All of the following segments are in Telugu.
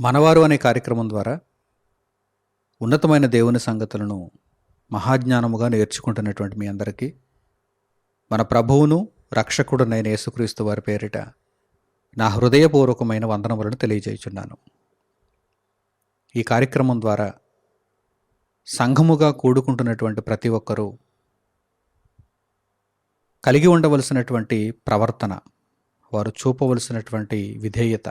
మనవారు అనే కార్యక్రమం ద్వారా ఉన్నతమైన దేవుని సంగతులను మహాజ్ఞానముగా నేర్చుకుంటున్నటువంటి మీ అందరికీ మన ప్రభువును రక్షకుడునైన యేసుక్రీస్తు వారి పేరిట నా హృదయపూర్వకమైన వందనములను తెలియజేయుచున్నాను. ఈ కార్యక్రమం ద్వారా సంఘముగా కూడుకుంటున్నటువంటి ప్రతి ఒక్కరూ కలిగి ఉండవలసినటువంటి ప్రవర్తన వారు చూపవలసినటువంటి విధేయత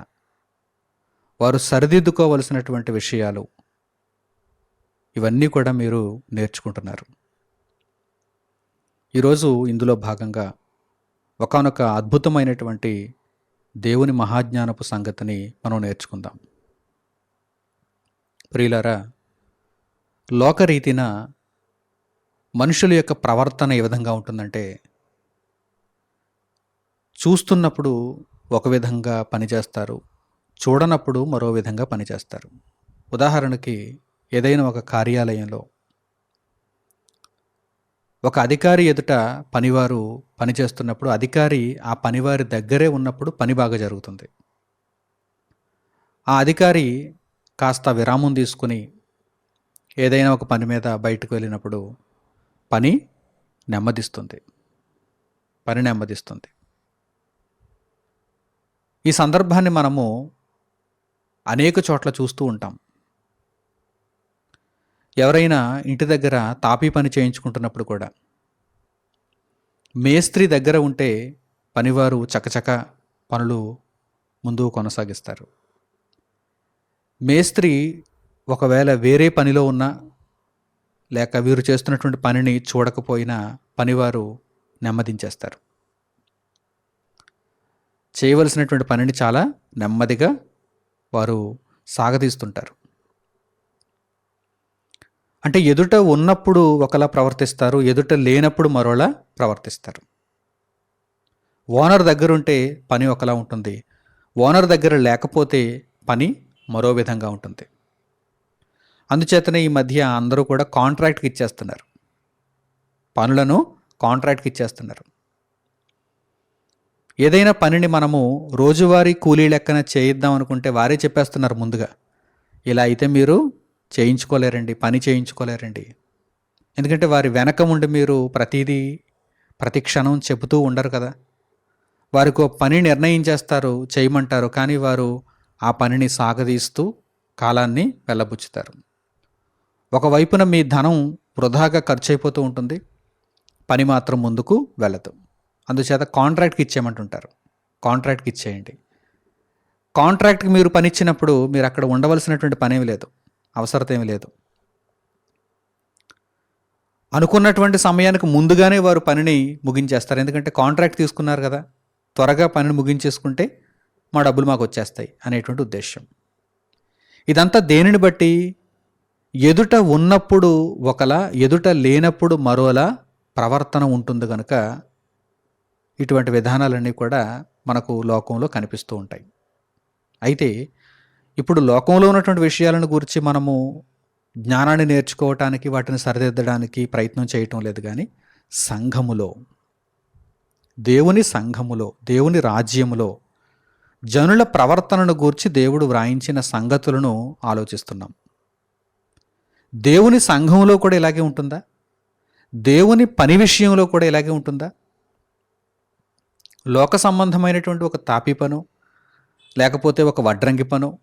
వారు సరిదిద్దుకోవలసినటువంటి విషయాలు ఇవన్నీ కూడా మీరు నేర్చుకుంటున్నారు. ఈరోజు ఇందులో భాగంగా ఒకానొక అద్భుతమైనటువంటి దేవుని మహాజ్ఞానపు సంగతిని మనం నేర్చుకుందాం. ప్రియులారా లోకరీతిన మనుషుల యొక్క ప్రవర్తన ఏ విధంగా ఉంటుందంటే చూస్తున్నప్పుడు ఒక విధంగా పనిచేస్తారు చూడనప్పుడు మరో విధంగా పనిచేస్తారు. ఉదాహరణకి ఏదైనా ఒక కార్యాలయంలో ఒక అధికారి ఎదుట పనివారు పనిచేస్తున్నప్పుడు అధికారి ఆ పనివారి దగ్గరే ఉన్నప్పుడు పని బాగా జరుగుతుంది. ఆ అధికారి కాస్త విరామం తీసుకుని ఏదైనా ఒక పని మీద బయటకు వెళ్ళినప్పుడు పని నెమ్మదిస్తుంది. పని నెమ్మదిస్తుంది. ఈ సందర్భాన్ని మనము అనేక చోట్ల చూస్తూ ఉంటాం. ఎవరైనా ఇంటి దగ్గర తాపీ పని చేయించుకుంటున్నప్పుడు కూడా మేస్త్రి దగ్గర ఉంటే పనివారు చకచక పనులు ముందు కొనసాగిస్తారు. మేస్త్రి ఒకవేళ వేరే పనిలో ఉన్నా లేక వీరు చేస్తున్నటువంటి పనిని చూడకపోయినా పనివారు నెమ్మదించేస్తారు. చేయవలసినటువంటి పనిని చాలా నెమ్మదిగా వారు సాగతీస్తుంటారు. అంటే ఎదుట ఉన్నప్పుడు ఒకలా ప్రవర్తిస్తారు ఎదుట లేనప్పుడు మరోలా ప్రవర్తిస్తారు. ఓనర్ దగ్గర ఉంటే పని ఒకలా ఉంటుంది. ఓనర్ దగ్గర లేకపోతే పని మరో విధంగా ఉంటుంది. అందుచేతనే ఈ మధ్య అందరూ కూడా కాంట్రాక్ట్కి ఇచ్చేస్తున్నారు. పనులను కాంట్రాక్ట్కి ఇచ్చేస్తున్నారు. ఏదైనా పనిని మనము రోజువారీ కూలీ లెక్కన చేయిద్దాం అనుకుంటే వారే చెప్పేస్తున్నారు ముందుగా. ఇలా అయితే మీరు చేయించుకోలేరండి పని చేయించుకోలేరండి. ఎందుకంటే వారి వెనక ఉండి మీరు ప్రతిదీ ప్రతి క్షణం చెబుతూ ఉండరు కదా. వారికి ఒక పని నిర్ణయించేస్తారు చేయమంటారు కానీ వారు ఆ పనిని సాగదీస్తూ కాలాన్ని వెళ్ళబుచ్చుతారు. ఒకవైపున మీ ధనం వృధాగా ఖర్చు అయిపోతూ ఉంటుంది పని మాత్రం ముందుకు వెళ్ళదు. అందుచేత కాంట్రాక్ట్కి ఇచ్చేయమంటుంటారు. కాంట్రాక్ట్కి ఇచ్చేయండి. కాంట్రాక్ట్కి మీరు పని ఇచ్చినప్పుడు మీరు అక్కడ ఉండవలసినటువంటి పనేమి లేదు. అవసరత ఏమి లేదు. అనుకున్నటువంటి సమయానికి ముందుగానే వారు పనిని ముగించేస్తారు. ఎందుకంటే కాంట్రాక్ట్ తీసుకున్నారు కదా. త్వరగా పనిని ముగించేసుకుంటే మా డబ్బులు మాకు వచ్చేస్తాయి అనేటువంటి ఉద్దేశం ఇదంతా దేనిని బట్టి? ఎదుట ఉన్నప్పుడు ఒకలా ఎదుట లేనప్పుడు మరోలా ప్రవర్తన ఉంటుంది కనుక ఇటువంటి విధానాలన్నీ కూడా మనకు లోకంలో కనిపిస్తూ ఉంటాయి. అయితే ఇప్పుడు లోకంలో ఉన్నటువంటి విషయాలను గురించి మనము జ్ఞానాన్ని నేర్చుకోవటానికి వాటిని సరిదిద్దడానికి ప్రయత్నం చేయటం లేదు కానీ సంఘములో దేవుని సంఘములో దేవుని రాజ్యములో జనుల ప్రవర్తనను గూర్చి దేవుడు వ్రాయించిన సంగతులను ఆలోచిస్తున్నాం. దేవుని సంఘంలో కూడా ఇలాగే ఉంటుందా? దేవుని పని విషయంలో కూడా ఇలాగే ఉంటుందా? లోక సంబంధమైనటువంటి ఒక తాపి పను లేకపోతే ఒక వడ్రంగి పను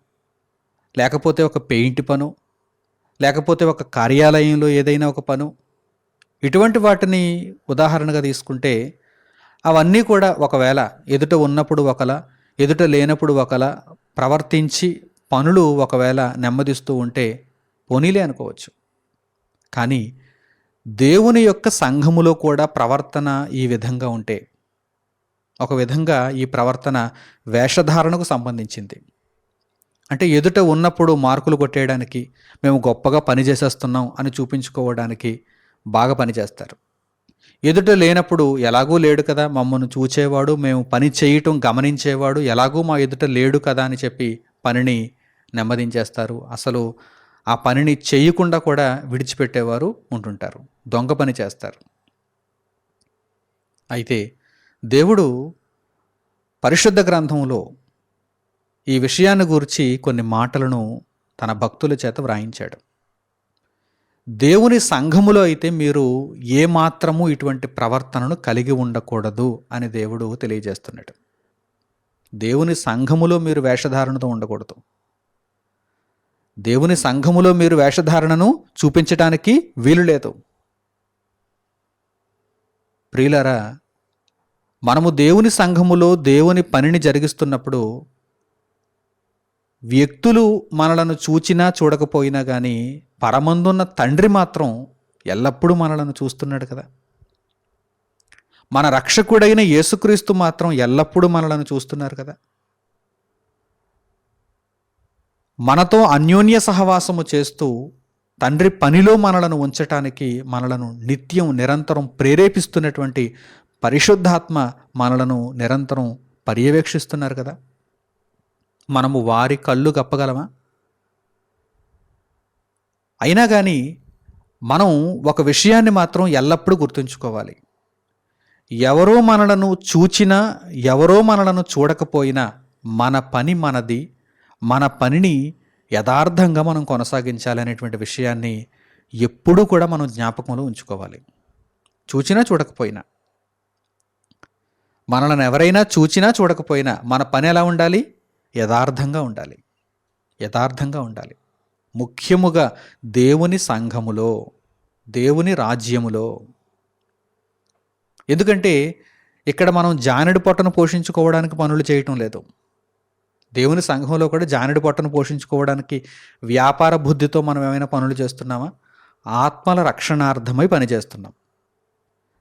లేకపోతే ఒక పెయింట్ పను లేకపోతే ఒక కార్యాలయంలో ఏదైనా ఒక పను ఇటువంటి వాటిని ఉదాహరణగా తీసుకుంటే అవన్నీ కూడా ఒకవేళ ఎదుట ఉన్నప్పుడు ఒకలా ఎదుట లేనప్పుడు ఒకలా ప్రవర్తించి పనులు ఒకవేళ నెమ్మదిస్తూ ఉంటే పోనీలే అనుకోవచ్చు. కానీ దేవుని యొక్క సంఘములో కూడా ప్రవర్తన ఈ విధంగా ఉంటే ఒక విధంగా ఈ ప్రవర్తన వేషధారణకు సంబంధించింది. అంటే ఎదుట ఉన్నప్పుడు మార్కులు కొట్టేయడానికి మేము గొప్పగా పని చేసేస్తున్నాం అని చూపించుకోవడానికి బాగా పనిచేస్తారు ఎదుట లేనప్పుడు ఎలాగూ లేడు కదా మమ్మల్ని చూచేవాడు మేము పని చేయటం గమనించేవాడు ఎలాగూ మా ఎదుట లేడు కదా అని చెప్పి పనిని నెమ్మదించేస్తారు. అసలు ఆ పనిని చేయకుండా కూడా విడిచిపెట్టేవారు ఉంటుంటారు దొంగ పని చేస్తారు. అయితే దేవుడు పరిశుద్ధ గ్రంథంలో ఈ విషయాన్ని గురించి కొన్ని మాటలను తన భక్తుల చేత వ్రాయించాడు. దేవుని సంఘములో అయితే మీరు ఏమాత్రము ఇటువంటి ప్రవర్తనను కలిగి ఉండకూడదు అని దేవుడు తెలియజేస్తున్నాడు. దేవుని సంఘములో మీరు వేషధారణతో ఉండకూడదు. దేవుని సంఘములో మీరు వేషధారణను చూపించటానికి వీలు లేదు. ప్రియులరా మనము దేవుని సంఘములో దేవుని పనిని జరిగిస్తున్నప్పుడు వ్యక్తులు మనలను చూచినా చూడకపోయినా కానీ పరమందున్న తండ్రి మాత్రం ఎల్లప్పుడూ మనలను చూస్తున్నాడు కదా. మన రక్షకుడైన యేసుక్రీస్తు మాత్రం ఎల్లప్పుడూ మనలను చూస్తున్నారు కదా. మనతో అన్యోన్య సహవాసము చేస్తూ తండ్రి పనిలో మనలను ఉంచటానికి మనలను నిత్యం నిరంతరం ప్రేరేపిస్తున్నటువంటి పరిశుద్ధాత్మ మనలను నిరంతరం పర్యవేక్షిస్తున్నారు కదా. మనము వారి కళ్ళు కప్పగలమా? అయినా కానీ మనం ఒక విషయాన్ని మాత్రం ఎల్లప్పుడూ గుర్తుంచుకోవాలి. ఎవరో మనలను చూచినా ఎవరో మనలను చూడకపోయినా మన పని మనది మన పనిని యథార్థంగా మనం కొనసాగించాలి అనేటువంటి విషయాన్ని ఎప్పుడూ కూడా మనం జ్ఞాపకంలో ఉంచుకోవాలి. చూచినా చూడకపోయినా. మనలను ఎవరైనా చూచినా చూడకపోయినా మన పని ఎలా ఉండాలి? యథార్థంగా ఉండాలి. యథార్థంగా ఉండాలి. ముఖ్యముగా దేవుని సంఘములో దేవుని రాజ్యములో. ఎందుకంటే ఇక్కడ మనం జానెడు పొట్టను పోషించుకోవడానికి పనులు చేయటం లేదు. దేవుని సంఘంలో కూడా జానెడు పొట్టను పోషించుకోవడానికి వ్యాపార బుద్ధితో మనం ఏమైనా పనులు చేస్తున్నామా? ఆత్మల రక్షణార్థమై పనిచేస్తున్నాం.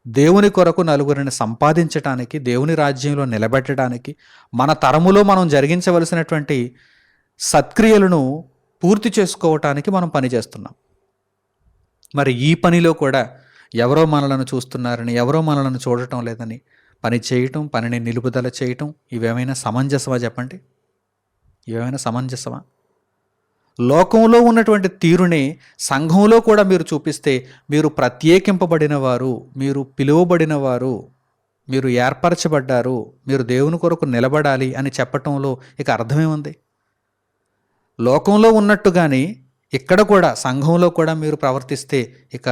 దేవుని కొరకు నలుగురిని సంపాదించటానికి దేవుని రాజ్యంలో నిలబెట్టడానికి మన తరములో మనం జరిగించవలసినటువంటి సత్క్రియలను పూర్తి చేసుకోవటానికి మనం పనిచేస్తున్నాం మరి ఈ పనిలో కూడా ఎవరో మనలను చూస్తున్నారని ఎవరో మనలను చూడటం లేదని పని చేయటం పనిని నిలుపుదల చేయటం ఇవేమైనా సమంజసమా చెప్పండి? ఇవేమైనా సమంజసమా? లోకంలో ఉన్నటువంటి తీరుని సంఘంలో కూడా మీరు చూపిస్తే మీరు ప్రత్యేకింపబడిన వారు మీరు పిలువబడిన వారు మీరు ఏర్పరచబడ్డారు మీరు దేవుని కొరకు నిలబడాలి అని చెప్పటంలో ఇక అర్థమేముంది లోకంలో ఉన్నట్టుగాని ఇక్కడ కూడా సంఘంలో కూడా మీరు ప్రవర్తిస్తే ఇక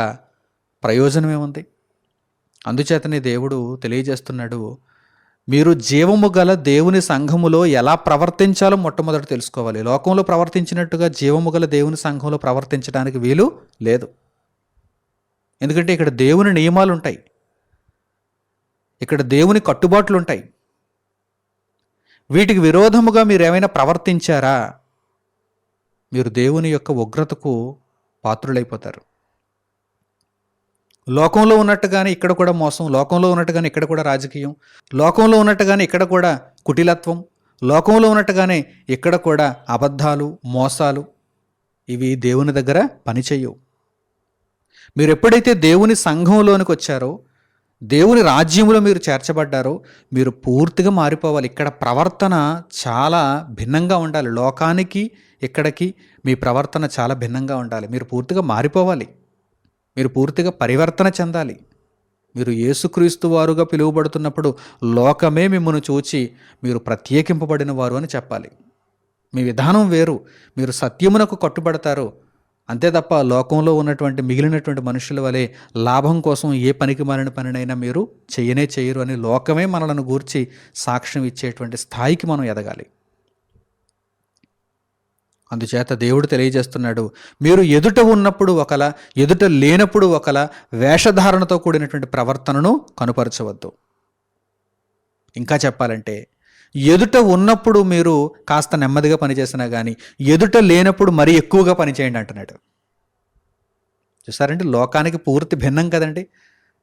ప్రయోజనమేముంది అందుచేతనే దేవుడు తెలియజేస్తున్నాడు మీరు జీవము గల దేవుని సంఘములో ఎలా ప్రవర్తించాలో మొట్టమొదటి తెలుసుకోవాలి. లోకంలో ప్రవర్తించినట్టుగా జీవము గల దేవుని సంఘంలో ప్రవర్తించడానికి వీలు లేదు. ఎందుకంటే ఇక్కడ దేవుని నియమాలు ఉంటాయి ఇక్కడ దేవుని కట్టుబాట్లు ఉంటాయి వీటికి విరోధముగా మీరు ఏమైనా ప్రవర్తించారా? మీరు దేవుని యొక్క ఉగ్రతకు పాత్రులైపోతారు. లోకంలో ఉన్నట్టుగానే ఇక్కడ కూడా మోసం లోకంలో ఉన్నట్టుగానే ఇక్కడ కూడా రాజకీయం లోకంలో ఉన్నట్టుగానే ఇక్కడ కూడా కుటిలత్వం లోకంలో ఉన్నట్టుగానే ఇక్కడ కూడా అబద్ధాలు మోసాలు ఇవి దేవుని దగ్గర పనిచేయవు. మీరు ఎప్పుడైతే దేవుని సంఘంలోనికి వచ్చారో దేవుని రాజ్యంలో మీరు చేర్చబడ్డారో మీరు పూర్తిగా మారిపోవాలి. ఇక్కడ ప్రవర్తన చాలా భిన్నంగా ఉండాలి. లోకానికి ఇక్కడికి మీ ప్రవర్తన చాలా భిన్నంగా ఉండాలి. మీరు పూర్తిగా మారిపోవాలి. మీరు పూర్తిగా పరివర్తన చెందాలి. మీరు యేసుక్రీస్తు వారుగా పిలువబడుతున్నప్పుడు లోకమే మిమ్మల్ని చూచి మీరు ప్రత్యేకింపబడిన వారు అని చెప్పాలి. మీ విధానం వేరు. మీరు సత్యమునకు కట్టుబడతారు. అంతే తప్ప లోకంలో ఉన్నటువంటి మిగిలినటువంటి మనుషుల వలె లాభం కోసం ఏ పనికి మారిన పనినైనా మీరు చేయనే చేయరు అని లోకమే మనలను గూర్చి సాక్ష్యం ఇచ్చేటువంటి స్థాయికి మనం ఎదగాలి. అందుచేత దేవుడు తెలియజేస్తున్నాడు మీరు ఎదుట ఉన్నప్పుడు ఒకలా ఎదుట లేనప్పుడు ఒకలా వేషధారణతో కూడినటువంటి ప్రవర్తనను కనుపరచవద్దు. ఇంకా చెప్పాలంటే ఎదుట ఉన్నప్పుడు మీరు కాస్త నెమ్మదిగా పనిచేసినా కానీ ఎదుట లేనప్పుడు మరీ ఎక్కువగా పనిచేయండి అంటున్నాడు. చూసారంటే లోకానికి పూర్తి భిన్నం కదండి.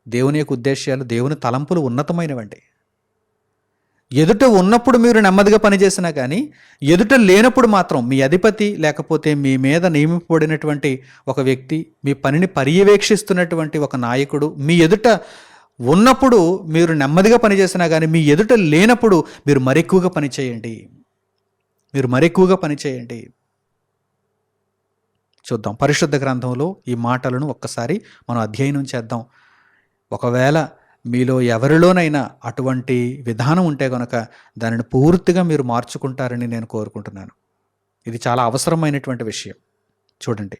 దేవుని యొక్క ఉద్దేశాలు దేవుని తలంపులు ఉన్నతమైనవండి. ఎదుట ఉన్నప్పుడు మీరు నెమ్మదిగా పనిచేసినా కానీ ఎదుట లేనప్పుడు మాత్రం మీ అధిపతి లేకపోతే మీ మీద నియమింపబడినటువంటి ఒక వ్యక్తి మీ పనిని పర్యవేక్షిస్తున్నటువంటి ఒక నాయకుడు మీ ఎదుట ఉన్నప్పుడు మీరు నెమ్మదిగా పనిచేసినా కానీ మీ ఎదుట లేనప్పుడు మీరు మరెక్కువగా పనిచేయండి మీరు మరెక్కువగా పనిచేయండి చూద్దాం. పరిశుద్ధ గ్రంథంలో ఈ మాటలను ఒక్కసారి మనం అధ్యయనం చేద్దాం. ఒకవేళ మీలో ఎవరిలోనైనా అటువంటి విధానం ఉంటే కనుక దానిని పూర్తిగా మీరు మార్చుకుంటారని నేను కోరుకుంటున్నాను. ఇది చాలా అవసరమైనటువంటి విషయం. చూడండి.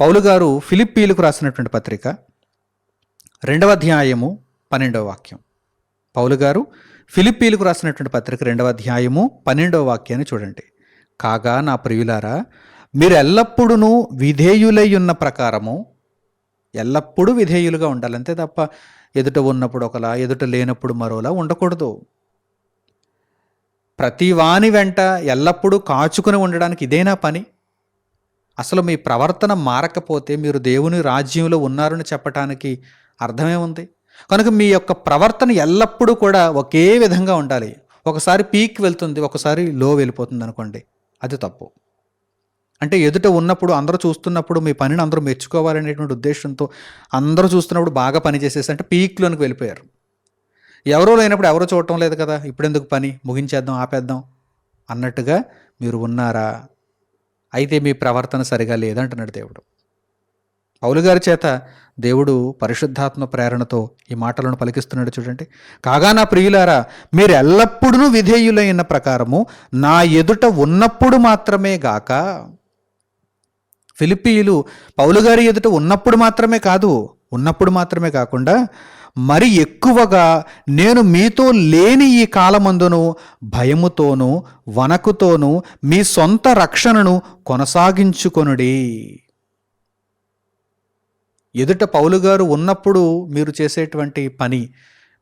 పౌలు గారు ఫిలిప్పీలకు రాసినటువంటి పత్రిక రెండవ అధ్యాయము పన్నెండవ వాక్యం. పౌలు గారు ఫిలిప్పీలకు రాసినటువంటి పత్రిక రెండవ అధ్యాయము పన్నెండవ వాక్యాన్ని చూడండి. కాగా నా ప్రియులారా మీరు ఎల్లప్పుడూ విధేయులై ఉన్న ప్రకారము ఎల్లప్పుడూ విధేయులుగా ఉండాలి అంతే తప్ప ఎదుట ఉన్నప్పుడు ఒకలా ఎదుట లేనప్పుడు మరోలా ఉండకూడదు. ప్రతి వాని వెంట ఎల్లప్పుడూ కాచుకుని ఉండడానికి ఇదేనా పని? అసలు మీ ప్రవర్తన మారకపోతే మీరు దేవుని రాజ్యంలో ఉన్నారని చెప్పటానికి అర్థమే ఉంది కనుక మీ యొక్క ప్రవర్తన ఎల్లప్పుడూ కూడా ఒకే విధంగా ఉండాలి. ఒకసారి పీక్ వెళ్తుంది ఒకసారి లో వెళ్ళిపోతుంది అనుకోండి. అది తప్పు. అంటే ఎదుట ఉన్నప్పుడు అందరూ చూస్తున్నప్పుడు మీ పనిని అందరూ మెచ్చుకోవాలనేటువంటి ఉద్దేశంతో అందరూ చూస్తున్నప్పుడు బాగా పని చేసేసి అంటే పీక్లోనికి వెళ్ళిపోయారు. ఎవరో లేనప్పుడు ఎవరో చూడటం లేదు కదా ఇప్పుడెందుకు పని? ముగించేద్దాం ఆపేద్దాం అన్నట్టుగా మీరు ఉన్నారా? అయితే మీ ప్రవర్తన సరిగా లేదంటున్నాడు దేవుడు. పౌలు గారి చేత దేవుడు పరిశుద్ధాత్మ ప్రేరణతో ఈ మాటలను పలికిస్తున్నాడు చూడండి. కాగా నా ప్రియులారా మీరు ఎల్లప్పుడూ విధేయులైన ప్రకారము నా ఎదుట ఉన్నప్పుడు మాత్రమే గాక ఫిలిప్పీయులు పౌలుగారి ఎదుట ఉన్నప్పుడు మాత్రమే కాదు ఉన్నప్పుడు మాత్రమే కాకుండా మరి ఎక్కువగా నేను మీతో లేని ఈ కాలమందును భయముతోనూ వనకుతోనూ మీ సొంత రక్షణను కొనసాగించుకొనుడి. ఎదుట పౌలుగారు ఉన్నప్పుడు మీరు చేసేటువంటి పని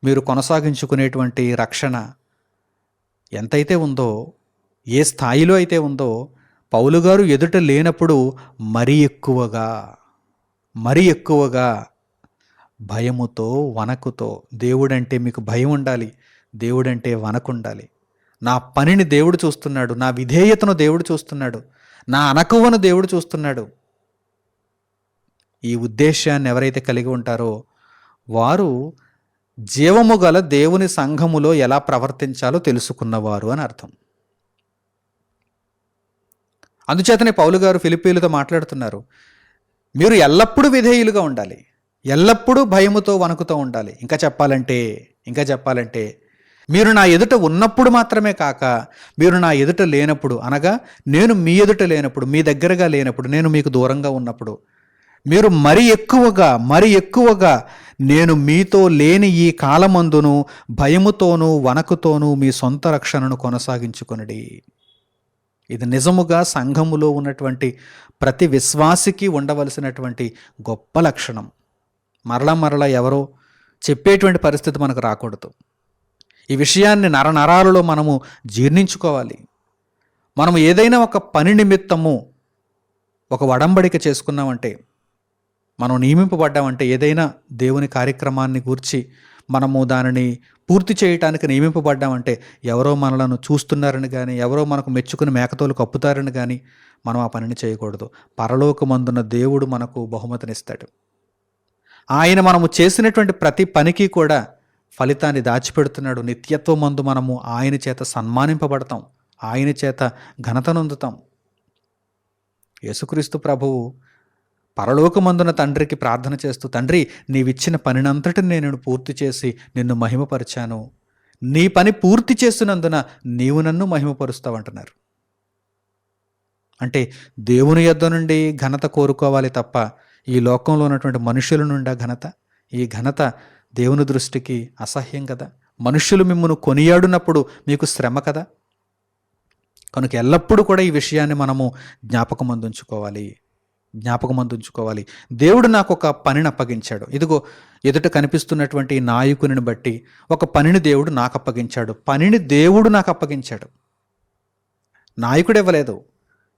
మీరు కొనసాగించుకునేటువంటి రక్షణ ఎంతైతే ఉందో ఏ స్థాయిలో అయితే ఉందో పౌలుగారు ఎదుట లేనప్పుడు మరీ ఎక్కువగా మరీ ఎక్కువగా భయముతో వనకుతో దేవుడంటే మీకు భయం ఉండాలి దేవుడంటే వనకు ఉండాలి. నా పనిని దేవుడు చూస్తున్నాడు నా విధేయతను దేవుడు చూస్తున్నాడు నా అనకువను దేవుడు చూస్తున్నాడు. ఈ ఉద్దేశాన్ని ఎవరైతే కలిగి ఉంటారో వారు జీవము గల దేవుని సంఘములో ఎలా ప్రవర్తించాలో తెలుసుకున్నవారు అని అర్థం. అందుచేతనే పౌలు గారు ఫిలిపీలతో మాట్లాడుతున్నారు. మీరు ఎల్లప్పుడూ విధేయులుగా ఉండాలి. ఎల్లప్పుడూ భయముతో వణుకుతూ ఉండాలి. ఇంకా చెప్పాలంటే ఇంకా చెప్పాలంటే మీరు నా ఎదుట ఉన్నప్పుడు మాత్రమే కాక మీరు నా ఎదుట లేనప్పుడు అనగా నేను మీ ఎదుట లేనప్పుడు మీ దగ్గరగా లేనప్పుడు నేను మీకు దూరంగా ఉన్నప్పుడు మీరు మరి ఎక్కువగా మరి ఎక్కువగా నేను మీతో లేని ఈ కాలమందును భయముతోనూ వనకుతోనూ మీ సొంత రక్షణను కొనసాగించుకొనడి. ఇది నిజముగా సంఘములో ఉన్నటువంటి ప్రతి విశ్వాసికి ఉండవలసినటువంటి గొప్ప లక్షణం. మరలా మరలా ఎవరో చెప్పేటువంటి పరిస్థితి మనకు రాకూడదు. ఈ విషయాన్ని నరనరాలలో మనము జీర్ణించుకోవాలి. మనము ఏదైనా ఒక పని నిమిత్తము ఒక వడంబడిక చేసుకున్నామంటే మనం నియమింపబడ్డామంటే ఏదైనా దేవుని కార్యక్రమాన్ని గూర్చి మనము దానిని పూర్తి చేయటానికి నియమింపబడ్డామంటే ఎవరో మనలను చూస్తున్నారని కానీ ఎవరో మనకు మెచ్చుకుని మేకతోలు కప్పుతారని కానీ మనం ఆ పనిని చేయకూడదు. పరలోకమందున్న దేవుడు మనకు బహుమతినిస్తాడు. ఆయన మనము చేసినటువంటి ప్రతి పనికి కూడా ఫలితాన్ని దాచిపెడుతున్నాడు. నిత్యత్వం మందు మనము ఆయన చేత సన్మానింపబడతాం. ఆయన చేత ఘనతనొందుతాం యేసుక్రీస్తు ప్రభువు పరలోకమందున తండ్రికి ప్రార్థన చేస్తూ తండ్రి నీవిచ్చిన పనినంతటిని నేను పూర్తి చేసి నిన్ను మహిమపరిచాను. నీ పని పూర్తి చేస్తున్నందున నీవు నన్ను మహిమపరుస్తావంటున్నారు. అంటే దేవుని యొద్ద నుండి ఘనత కోరుకోవాలి తప్ప ఈ లోకంలో ఉన్నటువంటి మనుషుల నుండి ఘనత? ఈ ఘనత దేవుని దృష్టికి అసహ్యం కదా? మనుషులు మిమ్మల్ని కొనియాడునప్పుడు మీకు శ్రమ కదా? కనుక ఎల్లప్పుడూ కూడా ఈ విషయాన్ని మనము జ్ఞాపకం అందించుకోవాలి జ్ఞాపకం అందించుకోవాలి దేవుడు నాకు ఒక పనిని అప్పగించాడు ఇదిగో ఎదుట కనిపిస్తున్నటువంటి నాయకుని బట్టి ఒక పనిని దేవుడు నాకు అప్పగించాడు పనిని దేవుడు నాకు అప్పగించాడు నాయకుడు ఇవ్వలేదు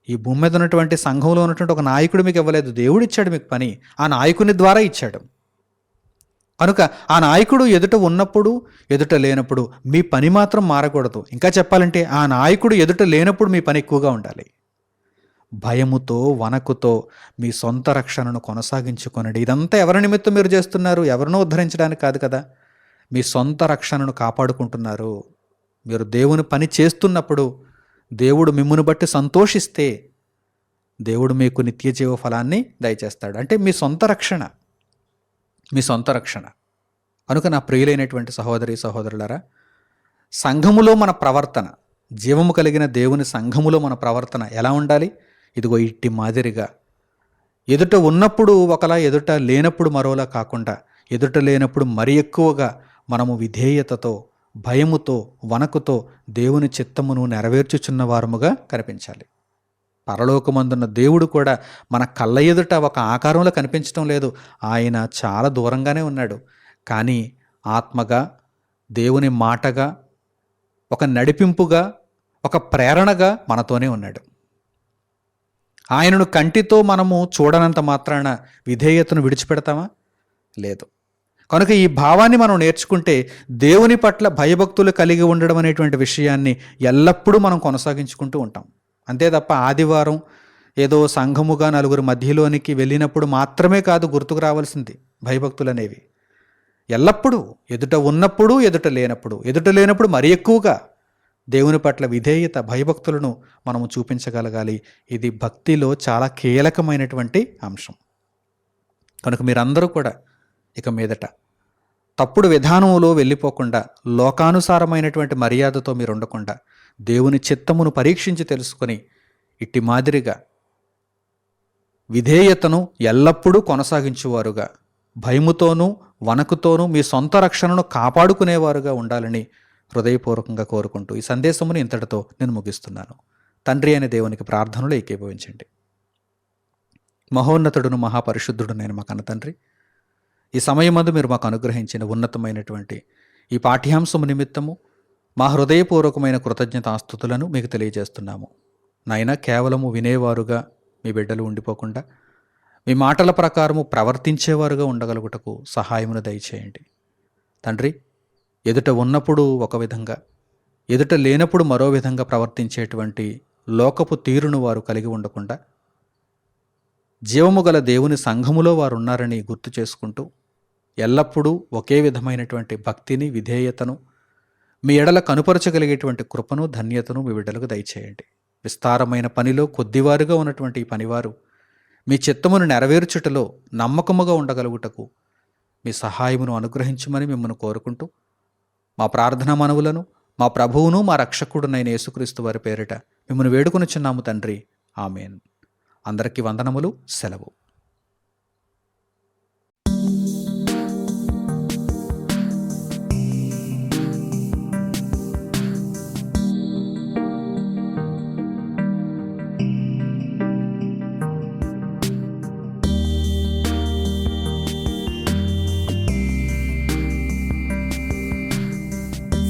ఈ భూమి మీద ఉన్నటువంటి సంఘంలో ఉన్నటువంటి ఒక నాయకుడు మీకు ఇవ్వలేదు దేవుడు ఇచ్చాడు మీకు పని. ఆ నాయకుని ద్వారా ఇచ్చాడు. కనుక ఆ నాయకుడు ఎదుట ఉన్నప్పుడు ఎదుట లేనప్పుడు మీ పని మాత్రం మారకూడదు. ఇంకా చెప్పాలంటే ఆ నాయకుడు ఎదుట లేనప్పుడు మీ పని ఎక్కువగా ఉండాలి. భయముతో వనకుతో మీ సొంత రక్షణను కొనసాగించుకొనడి. ఇదంతా ఎవరి నిమిత్తం మీరు చేస్తున్నారు? ఎవరినో ఉద్ధరించడానికి కాదు కదా? మీ సొంత రక్షణను కాపాడుకుంటున్నారు. మీరు దేవుని పని చేస్తున్నప్పుడు దేవుడు మిమ్మును బట్టి సంతోషిస్తే దేవుడు మీకు నిత్య జీవ ఫలాన్ని దయచేస్తాడు. అంటే మీ సొంత రక్షణ. మీ సొంత రక్షణ. కనుక నా ప్రియులైనటువంటి సహోదరి సహోదరులారా సంఘములో మన ప్రవర్తన జీవము కలిగిన దేవుని సంఘములో మన ప్రవర్తన ఎలా ఉండాలి? ఇదిగో ఇట్టి మాదిరిగా. ఎదుట ఉన్నప్పుడు ఒకలా ఎదుట లేనప్పుడు మరోలా కాకుండా ఎదుట లేనప్పుడు మరి ఎక్కువగా మనము విధేయతతో భయముతో వనకుతో దేవుని చిత్తమును నెరవేర్చుచున్న వారముగా కనిపించాలి. పరలోకమందున్న దేవుడు కూడా మన కళ్ళ ఎదుట ఒక ఆకారంలో కనిపించడం లేదు. ఆయన చాలా దూరంగానే ఉన్నాడు. కానీ ఆత్మగా దేవుని మాటగా ఒక నడిపింపుగా ఒక ప్రేరణగా మనతోనే ఉన్నాడు. ఆయనను కంటితో మనము చూడనంత మాత్రాన విధేయతను విడిచిపెడతామా? లేదు. కనుక ఈ భావాన్ని మనం నేర్చుకుంటే దేవుని పట్ల భయభక్తులు కలిగి ఉండడం అనేటువంటి విషయాన్ని ఎల్లప్పుడూ మనం కొనసాగించుకుంటూ ఉంటాం. అంతే తప్ప ఆదివారం ఏదో సంఘముగా నలుగురు మధ్యలోనికి వెళ్ళినప్పుడు మాత్రమే కాదు గుర్తుకు రావాల్సింది భయభక్తులు అనేవి ఎల్లప్పుడూ ఎదుట ఉన్నప్పుడు ఎదుట లేనప్పుడు ఎదుట లేనప్పుడు మరి ఎక్కువగా దేవుని పట్ల విధేయత భయభక్తులను మనము చూపించగలగాలి. ఇది భక్తిలో చాలా కీలకమైనటువంటి అంశం. కనుక మీరందరూ కూడా ఇక మీదట తప్పుడు విధానంలో వెళ్ళిపోకుండా లోకానుసారమైనటువంటి మర్యాదతో మీరు ఉండకుండా దేవుని చిత్తమును పరీక్షించి తెలుసుకొని ఇట్టి మాదిరిగా విధేయతను ఎల్లప్పుడూ కొనసాగించువారుగా భయముతోనూ వనకుతోనూ మీ సొంత రక్షణను కాపాడుకునేవారుగా ఉండాలని హృదయపూర్వకంగా కోరుకుంటూ ఈ సందేశమును ఇంతటితో నేను ముగిస్తున్నాను. తండ్రి అనే దేవునికి ప్రార్థనలు ఏకీభవించండి. మహోన్నతుడును మహాపరిశుద్ధుడు నేను మా కన్న తండ్రి. ఈ సమయమందు మీరు మాకు అనుగ్రహించిన ఉన్నతమైనటువంటి ఈ పాఠ్యాంశము నిమిత్తము మా హృదయపూర్వకమైన కృతజ్ఞత ఆస్తుతులను మీకు తెలియజేస్తున్నాము. నాయన కేవలము వినేవారుగా మీ బిడ్డలు ఉండిపోకుండా మీ మాటల ప్రకారము ప్రవర్తించేవారుగా ఉండగలుగుటకు సహాయమును దయచేయండి. తండ్రి ఎదుట ఉన్నప్పుడు ఒక విధంగా ఎదుట లేనప్పుడు మరో విధంగా ప్రవర్తించేటువంటి లోకపు తీరును వారు కలిగి ఉండకుండా జీవము గల దేవుని సంఘములో వారు ఉన్నారని గుర్తు చేసుకుంటూ ఎల్లప్పుడూ ఒకే విధమైనటువంటి భక్తిని విధేయతను మీ ఎడల కనుపరచగలిగేటువంటి కృపను ధన్యతను మీ బిడ్డలకు దయచేయండి. విస్తారమైన పనిలో కొద్దివారుగా ఉన్నటువంటి ఈ పనివారు మీ చిత్తమును నెరవేర్చుటలో నమ్మకముగా ఉండగలుగుటకు మీ సహాయమును అనుగ్రహించమని మిమ్మల్ని కోరుకుంటూ మా ప్రార్థన మనవులను మా ప్రభువును మా రక్షకుడునైన యేసుక్రీస్తు వారి పేరిట మిమ్మల్ని వేడుకొనుచున్నాము తండ్రి. ఆమెన్. అందరికీ వందనములు సెలవు.